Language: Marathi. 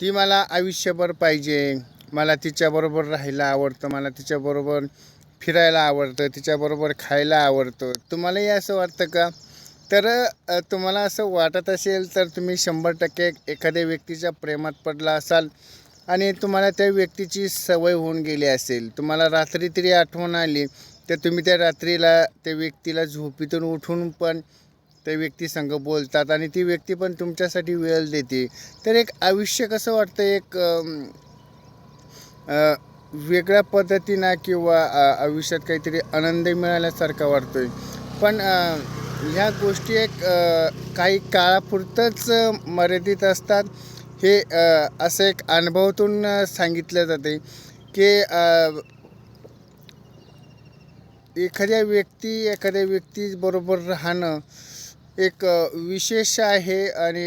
ती मला आयुष्यभर पाहिजे. मला तिच्याबरोबर राहायला आवडतं मला तिच्याबरोबर फिरायला आवडतं तिच्याबरोबर खायला आवडतं. तुम्हालाही असं वाटतं का? तर तुम्हाला असं वाटत असेल तर तुम्ही शंभर टक्के एखाद्या व्यक्तीच्या प्रेमात पडला असाल आणि तुम्हाला त्या व्यक्तीची सवय होऊन गेली असेल. तुम्हाला रात्री तरी आठवण आली तर तुम्ही त्या रात्रीला त्या व्यक्तीला झोपीतून उठून पण त्या व्यक्तीसंग बोलतात आणि ती व्यक्ती पण तुमच्यासाठी वेळ देते. तर एक आयुष्य कसं वाटतं? एक वेगळ्या पद्धतीनं किंवा आयुष्यात काहीतरी आनंद मिळाल्यासारखा वाटतोय. पण ह्या गोष्टी एक काही काळापुरतंच मर्यादित असतात. हे असं एक अनुभवातून सांगितलं जाते की एखाद्या व्यक्ती एखाद्या व्यक्तीबरोबर राहणं एक विशेष आहे आणि